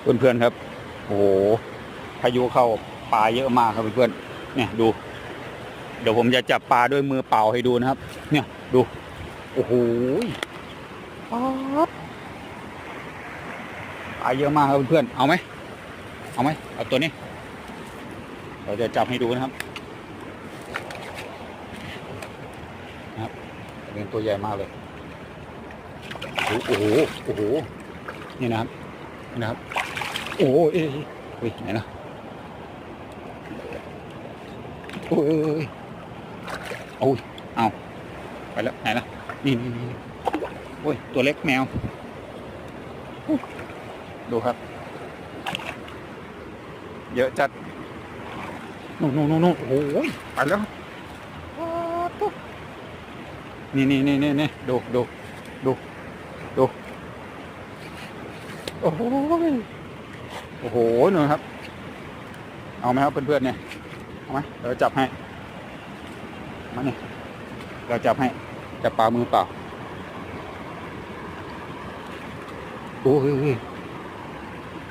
เพื่อนๆครับ โอ้โหพายุเข้าปลาเยอะมากครับเพื่อนๆเนี่ยดู เดี๋ยวผมจะจับปลาด้วยมือเปล่าให้ดูนะครับ เนี่ยดูโอ้โหปลาปลาเยอะมากครับเพื่อนๆเอาไหมเอาไหมเอาตัวนี้เราจะจับให้ดูนะครับนะครับเป็นตัวใหญ่มากเลยโอ้โหโอ้โหนี่นะครับ นะครับโอ้โหเอ้ยเฮ้ยไหนนะโอ้ยเอ้ยโอ้ยเอาไปแล้วไหนล่ะนี่นี่นี่โอ้ยตัวเล็กแมว ดูครับ เยอะจัดนู่นนู่นนู่นนู่นโอ้โหไปแล้วนี่นี่นี่นี่นี่ดูดูดูดู โอ้โหโอ้โหนู่นครับ เอาไหมครับเพื่อนๆเนี่ย เอาไหมเดี๋ยวจับให้ มาเนี่ยเราจับให้ จับปลามือเปล่า โอ้ย